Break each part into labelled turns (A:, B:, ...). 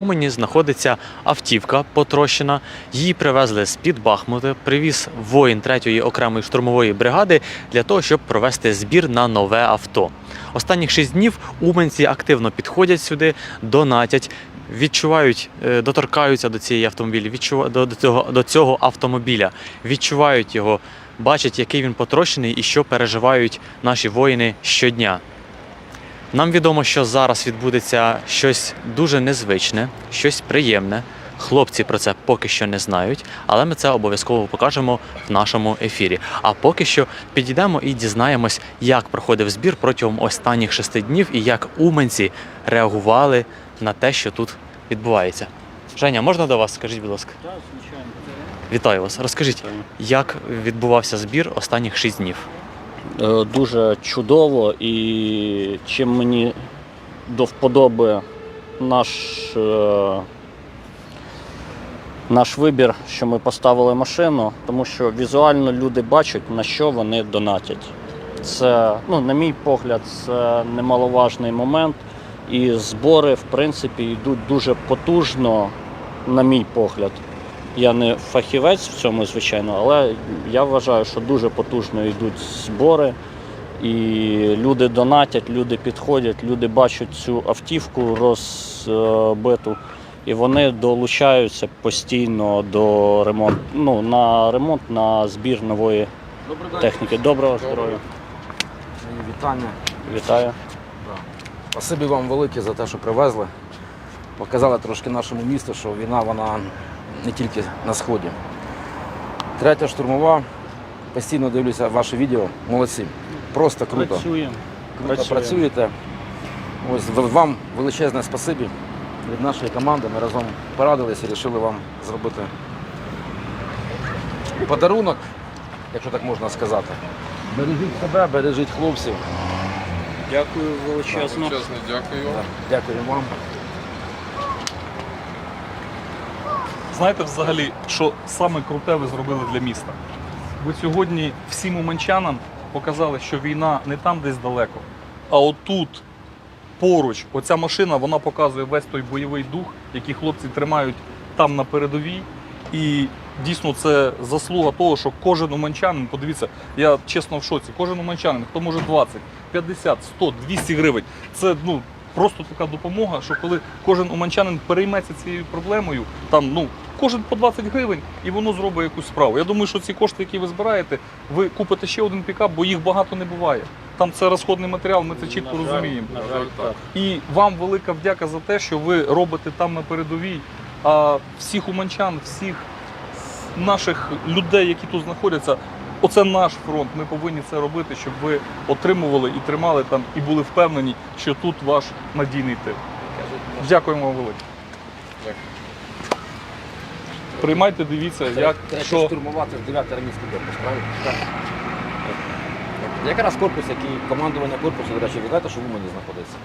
A: Умані знаходиться автівка потрощена. Її привезли з-під Бахмута. Привіз воїн 3-ї окремої штурмової бригади для того, щоб провести збір на нове авто. Останніх шість днів уманці активно підходять сюди, донатять, відчувають, е, доторкаються до цієї автомобілі, відчува- до, до, цього, до цього автомобіля, відчувають його, бачать, який він потрощений і що переживають наші воїни щодня. Нам відомо, що зараз відбудеться щось дуже незвичне, щось приємне. Хлопці про це поки що не знають, але ми це обов'язково покажемо в нашому ефірі. А поки що підійдемо і дізнаємось, як проходив збір протягом останніх шести днів і як уманці реагували на те, що тут відбувається. Женя, можна до вас? Скажіть, будь ласка.
B: Так, звичайно.
A: Вітаю вас. Розкажіть, як відбувався збір останніх шість днів?
B: Е, Дуже чудово і чим мені до вподоби наш, е, наш вибір, що ми поставили машину, тому що візуально люди бачать, на що вони донатять. Це, ну, на мій погляд, це немаловажний момент. І збори, в принципі, йдуть дуже потужно, на мій погляд. Я не фахівець в цьому, звичайно, але я вважаю, що дуже потужно йдуть збори. І люди донатять, люди підходять, люди бачать цю автівку розбиту, і вони долучаються постійно до ремонту. Ну, на ремонт, на збір нової техніки. Доброго здоров'я.
C: Вітання.
B: Вітаю.
C: Спасибі вам велике за те, що привезли. Показали трошки нашому місту, що війна вона не тільки на сході. Третя штурмова. Постійно дивлюся ваші відео. Молодці. Просто круто.
B: Працюємо.
C: Круто
B: працюємо.
C: працюєте. Ось вам величезне спасибі від нашої команди. Ми разом порадилися і вирішили вам зробити подарунок, якщо так можна сказати. Бережіть себе, бережіть хлопців.
B: Дякую величезно.
D: Чесно, дякую.
C: Так, Дякую вам.
E: Знаєте взагалі, що саме круте ви зробили для міста? Ви сьогодні всім уманчанам показали, що війна не там десь далеко, а отут, поруч, оця машина, вона показує весь той бойовий дух, який хлопці тримають там на передовій. І дійсно це заслуга того, що кожен уманчанин, подивіться, я чесно в шоці, кожен уманчанин, хто може 20, 50, 100, 200 гривень, це ну. Просто така допомога, що коли кожен уманчанин перейметься цією проблемою, там ну кожен по 20 гривень, і воно зробить якусь справу. Я думаю, що ці кошти, які ви збираєте, ви купите ще один пікап, бо їх багато не буває. Там це розходний матеріал, ми це чітко
B: На жаль,
E: розуміємо.
B: На жаль, так.
E: І вам велика вдяка за те, що ви робите там на передовій. А всіх уманчан, всіх наших людей, які тут знаходяться, оце наш фронт. Ми повинні це робити, щоб ви отримували і тримали там, і були впевнені, що тут ваш надійний тил. Дякуємо вам велике. Приймайте, дивіться, як
C: Третя
E: що
C: штурмувати 9 армійський корпус, правильно? Так. Якраз корпус, який командування корпусу, до речі, ви знаєте, що в Умані знаходиться?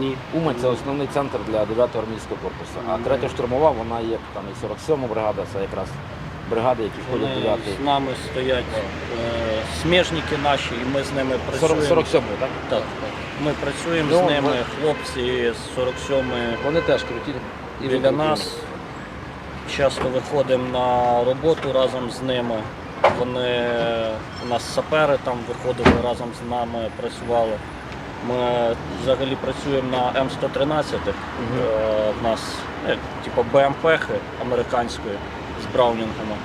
B: Ні.
C: Умань це основний центр для 9 армійського корпусу. А третя штурмова, вона є там і 47 бригада, це якраз бригади, які входять в
B: Вони
C: 9
B: з нами стоять е, смежники наші, і ми з ними працюємо.
C: 47 так?
B: Так, ми працюємо
C: Ну,
B: з ними,
C: ви-
B: хлопці з 47-ї
C: Вони теж круті. І
B: біля нас. Часто виходимо на роботу разом з ними. Вони у нас сапери там виходили разом з нами, працювали. Ми взагалі працюємо на М113. Е, в нас е, типу БМП американської з браунінгами.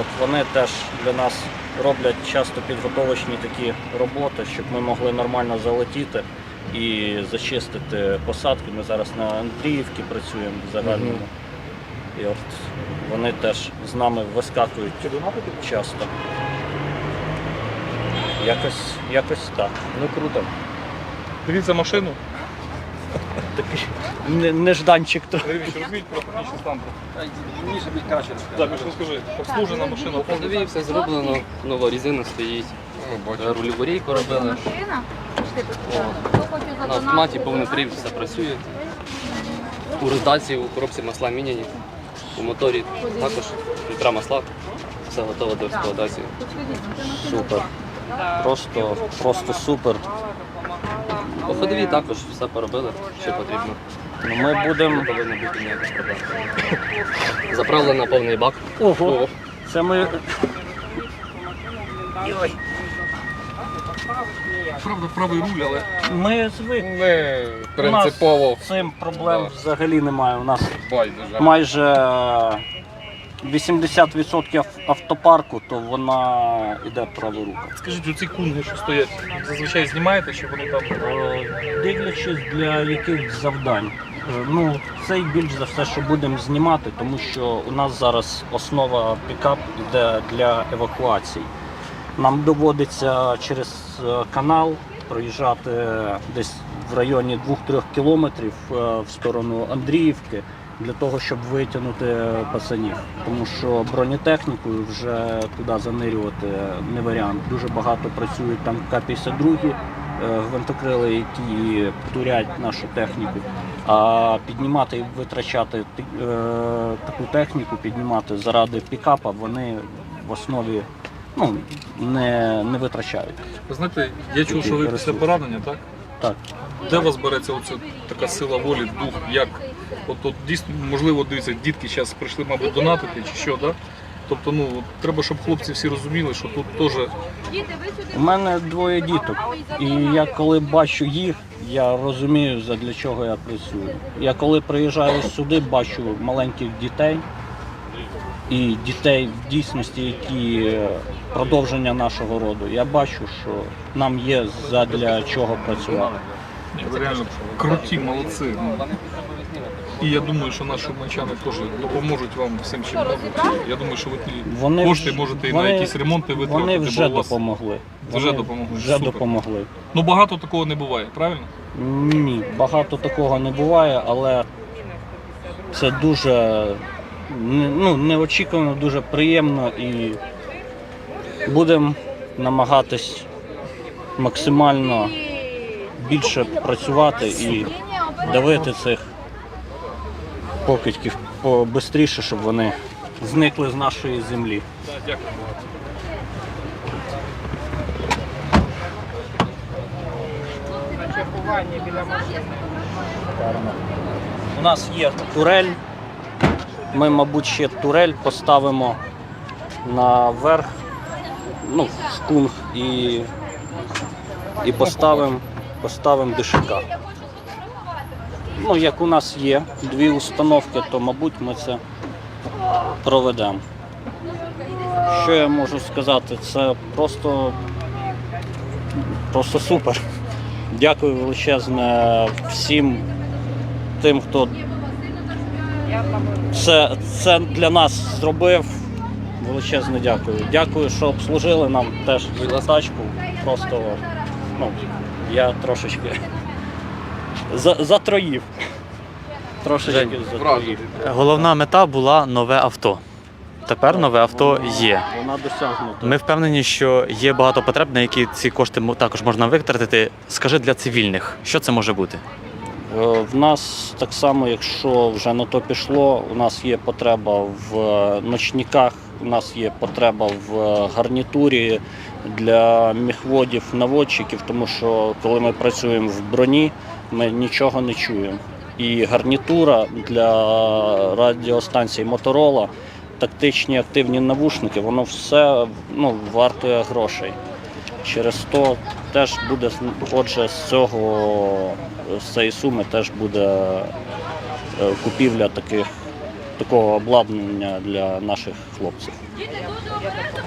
B: От вони теж для нас роблять часто підготовочні такі роботи, щоб ми могли нормально залетіти і зачистити посадки. Ми зараз на Андріївці працюємо в загальному. І от вони теж з нами вискакують часто. Якось, якось так.
C: Ну круто.
E: дивіться машину.
B: Такий не- нежданчик то.
E: Дивіться, розуміють про технічний стан.
C: Мені більш краще
E: Так, Міша, розкажи, обслужена машина.
F: Ходові все зроблено, нова резина стоїть,
D: бачу.
F: рульову рейку робили.
G: Машина? Пішли тут.
F: На автоматі повний привід все працює. У роздації, у коробці масла міняні. У моторі також фільтра масла. Все готово до експлуатації.
B: Супер. Просто, просто супер.
F: По ходові також все поробили, що потрібно.
B: Ну, Ми будемо.
F: Не повинно бути ніяких проблем. Заправлено повний бак.
B: Ого! Це ми.
E: Правда, правий руль, але
B: Ми звикли.
D: Не принципово
B: з цим проблем
D: Да.
B: взагалі немає. У нас
D: байдуже.
B: майже 80% автопарку, то вона йде праворука.
E: скажіть, оці кунги, що стоять, зазвичай знімаєте, чи вони там
B: Е, Дивлячись для яких завдань. Е, Ну, цей більш за все, що будемо знімати, тому що у нас зараз основа пікап йде для евакуацій. Нам доводиться через е, канал проїжджати десь в районі 2-3 кілометрів е, в сторону Андріївки для того, щоб витягнути пацанів. Тому що бронетехнікою вже туди занирювати не варіант. Дуже багато працюють там К-52 е, гвинтокрили, які турять нашу техніку. А піднімати і витрачати таку техніку, піднімати заради пікапа, вони в основі ну, не, не витрачають.
E: Ви знаєте, я чув, що ви після поранення, так?
B: Так.
E: Де у вас береться оця така сила волі, дух, як? От, от дійсно, можливо, дивіться, дітки зараз прийшли, мабуть, донатити чи що, так? Тобто, ну, от треба, щоб хлопці всі розуміли, що тут теж
B: У мене двоє діток, і я коли бачу їх, я розумію, для чого я працюю. Я коли приїжджаю сюди, бачу маленьких дітей і дітей в дійсності, які е, продовження нашого роду. Я бачу, що нам є задля чого працювати.
E: ви реально круті, молодці. Ну. І я думаю, що наші уманчани теж допоможуть вам всім, чим можуть. Я думаю, що ви ті
B: Вони
E: кошти можете і на якісь ремонти витратити,
B: Вони
E: бо
B: вже
E: у вас
B: допомогли.
E: Вже
B: Вони
E: допомогли,
B: Вже
E: супер.
B: допомогли.
E: ну багато такого не буває, правильно?
B: Ні, багато такого не буває, але це дуже ну, неочікувано, дуже приємно і будемо намагатись максимально більше працювати і давити цих покидьків побистріше, щоб вони зникли з нашої землі.
E: Дякую.
B: У нас є турель. Ми, мабуть, ще турель поставимо наверх, ну, в шкунг і, і поставимо поставим дишика. Ну, як у нас є дві установки, то, мабуть, ми це проведемо. Що я можу сказати? Це просто, просто супер. Дякую величезне всім тим, хто це, це для нас зробив. Величезне дякую. Дякую, що обслужили нам теж тачку. Просто ну, я трошечки за, затроїв. Трошечки затроїв.
A: Головна мета була нове авто. Тепер нове авто є.
B: Вона досягнута.
A: Ми впевнені, що є багато потреб, на які ці кошти також можна витратити. Скажи для цивільних, що це може бути?
B: Е, В нас так само, якщо вже на то пішло, у нас є потреба в е, ночниках, у нас є потреба в е, гарнітурі для міхводів, наводчиків, тому що коли ми працюємо в броні, ми нічого не чуємо. І гарнітура для радіостанцій Моторола, тактичні активні навушники, воно все ну, вартує грошей. Через то теж буде, отже, з цього з цієї суми теж буде е, купівля таких, такого обладнання для наших хлопців.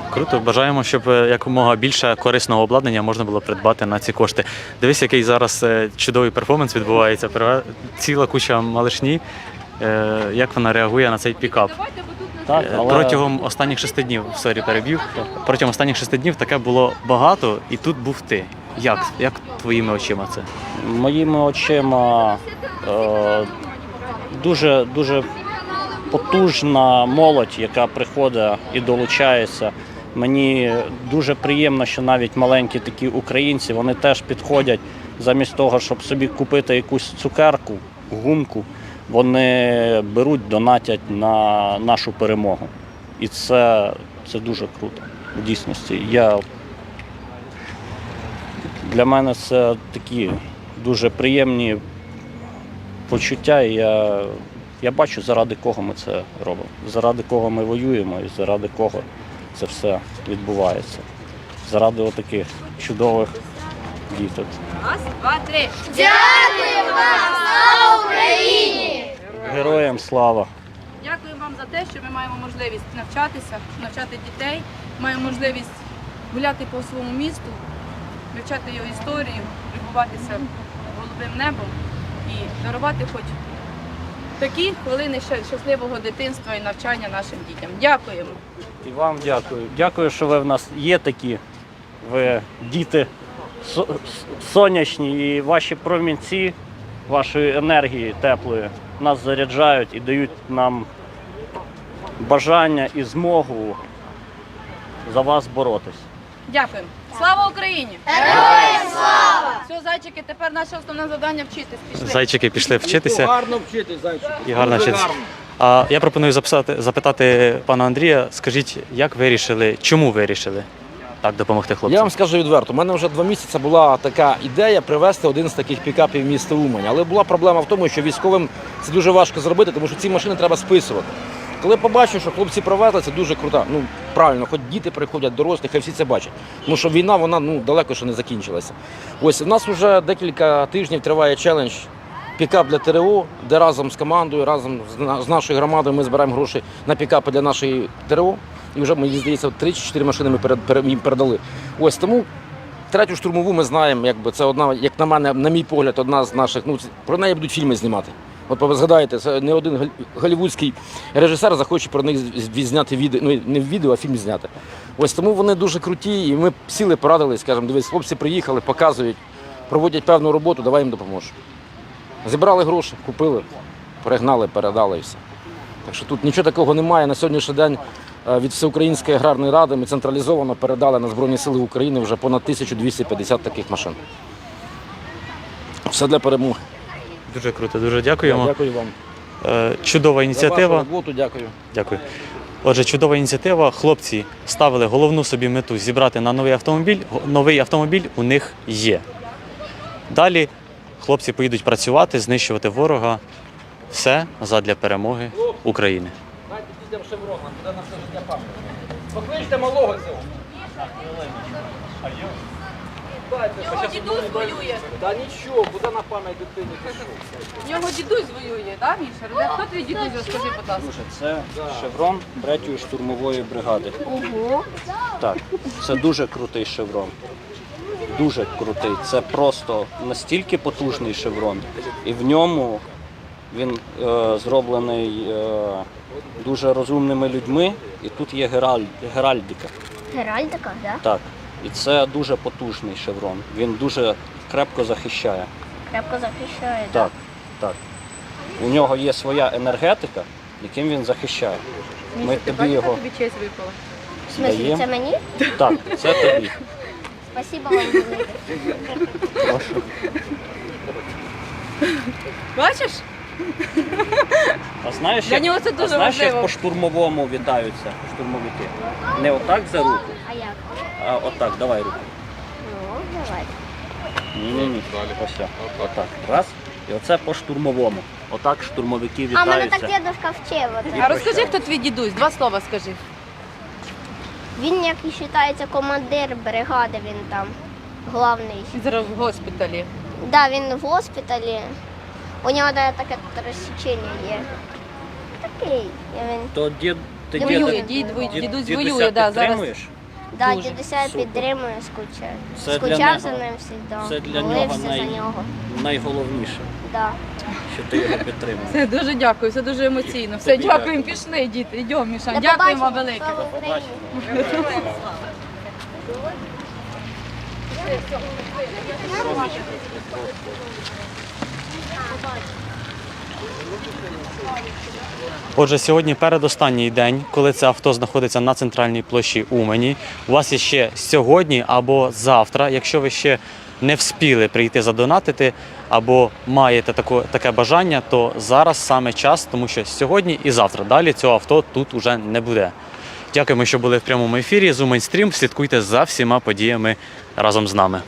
A: Круто, бажаємо, щоб е, якомога більше корисного обладнання можна було придбати на ці кошти. Дивись, який зараз е, чудовий перформанс відбувається. Ціла куча малишні. Як вона реагує на цей пікап?
B: Так, але
A: Протягом останніх шести днів, сорі, переб'ю. Протягом останніх шести днів таке було багато, і тут був ти. Як? Як твоїми очима це?
B: моїми очима е, дуже, дуже потужна молодь, яка приходить і долучається. Мені дуже приємно, що навіть маленькі такі українці вони теж підходять замість того, щоб собі купити якусь цукерку, гумку. Вони беруть, донатять на нашу перемогу. І це, це дуже круто. В дійсності. Я, для мене це такі дуже приємні почуття, і я, я бачу, заради кого ми це робимо, заради кого ми воюємо і заради кого це все відбувається. Заради отаких чудових діток.
G: Раз, два, три.
B: Героям слава!
G: Дякуємо вам за те, що ми маємо можливість навчатися, навчати дітей, маємо можливість гуляти по своєму місту, вивчати його історію, любуватися голубим небом і дарувати хоч такі хвилини щасливого дитинства і навчання нашим дітям. Дякуємо.
B: І вам дякую. Дякую, що ви в нас є такі. Ви діти сонячні і ваші промінці вашої енергії теплої нас заряджають і дають нам бажання і змогу за вас боротись.
G: Дякуємо. Слава Україні! Героям слава! Все, зайчики, тепер наше основне завдання вчитись. Пішли.
A: Зайчики пішли вчитися
C: Гарно вчитись, зайчики.
A: і гарно
C: Дуже
A: вчитися.
C: гарно.
A: А я пропоную записати, запитати пана Андрія, скажіть, як вирішили, чому вирішили так допомогти
C: Я вам скажу відверто, у мене вже два місяці була така ідея привезти один з таких пікапів в місто Умань. Але була проблема в тому, що військовим це дуже важко зробити, тому що ці машини треба списувати. Коли побачив, що хлопці привезли, це дуже круто. Ну правильно, хоч діти приходять, дорослі, хай всі це бачать. Тому що війна, вона ну далеко ще не закінчилася. Ось у нас вже декілька тижнів триває челендж пікап для ТРО, де разом з командою, разом з нашою громадою ми збираємо гроші на пікапи для нашої ТРО. І вже мені здається, 3 чи 4 машини ми їм передали. Ось тому третю штурмову ми знаємо, якби це одна, як на мене, на мій погляд, одна з наших. Ну, про неї будуть фільми знімати. От ви згадаєте, це не один голівудський режисер захоче про них з- відзняти відео, ну не відео, а фільм зняти. Ось тому вони дуже круті, і ми сіли, порадились, скажемо, дивись, хлопці приїхали, показують, проводять певну роботу, давай їм допоможемо. Зібрали гроші, купили, перегнали, передали і все. Так що тут нічого такого немає. На сьогоднішній день е, від Всеукраїнської аграрної ради ми централізовано передали на Збройні Сили України вже понад 1250 таких машин. Все для перемоги.
A: Дуже круто, дуже дякуємо.
C: Дякую вам.
A: Е, Чудова
C: За вашу
A: ініціатива.
C: роботу дякую.
A: Дякую. Отже, чудова ініціатива. Хлопці ставили головну собі мету зібрати на новий автомобіль. Новий автомобіль у них є. Далі хлопці поїдуть працювати, знищувати ворога. Все задля перемоги України.
C: Дітям шеврон, нам буде на все життя пам'ять. Покличте малого цього.
G: Його дідусь воює.
C: Та нічого, буде на пам'ять дитині.
G: Його дідусь воює, так, Міша? Хто твій дідусь, розкажи, будь ласка.
B: Друже, це шеврон третьої штурмової бригади.
G: Ого.
B: Так, це дуже крутий шеврон. Дуже крутий. Це просто настільки потужний шеврон. І в ньому він е, зроблений е, дуже розумними людьми. І тут є гераль, геральдика.
H: Геральдика, да?
B: Так. І це дуже потужний шеврон. Він дуже крепко захищає.
H: Крепко захищає, да?
B: Так, так. У нього є своя енергетика, яким він захищає. Ми тобі його
G: тобі честь випала.
H: В смислі,
B: даємо.
H: це мені?
B: Так, це тобі.
H: Спасибо вам велике.
B: Прошу.
G: Бачиш?
B: А знаєш,
G: Для
B: як,
G: нього це
B: а знаєш, як
G: важливо.
B: по штурмовому вітаються штурмовики? Не отак за руку,
H: А як?
B: А отак, давай руку.
H: Ну, давай.
B: Ні, ні, ні. Ось так. Отак. Раз. І оце по штурмовому. Отак штурмовики
H: А мене так
B: вітаються.
H: дідушка вчив. оце.
G: А розкажи, хто твій дідусь? Два слова скажи.
H: Він, як і вважається, командир бригади, він там головний.
G: Зараз в госпіталі.
H: Да, він в госпіталі. У нього да, таке розсічення є. Такий. і Він,
B: То дід, ти
H: Він
B: діда-
H: воює,
G: дід,
B: дід-
G: дідусь
B: дідуся
G: воює, да, зараз.
B: підтримуєш?
H: Да,
B: Дуже
H: дідуся
B: супер.
H: підтримує, скучає.
B: Це для
H: Скучав
B: нього-
H: за ним завжди.
B: Це для нього
H: Молився
B: най...
H: за нього.
B: найголовніше,
H: Да.
B: що ти його підтримуєш.
G: Все, дуже дякую, все дуже емоційно. Все,
B: Тобі
G: дякуємо, пішли, діти. Йдемо, Міша.
H: До
G: Дякуємо вам
H: побачення.
G: велике.
H: Слава Україні!
A: Отже, сьогодні передостанній день, коли це авто знаходиться на центральній площі Умані. У вас є ще сьогодні або завтра, якщо ви ще не вспіли прийти задонатити, або маєте таке бажання, то зараз саме час, тому що сьогодні і завтра далі цього авто тут уже не буде. Дякуємо, що були в прямому ефірі. З Уманьстрім. Слідкуйте за всіма подіями разом з нами.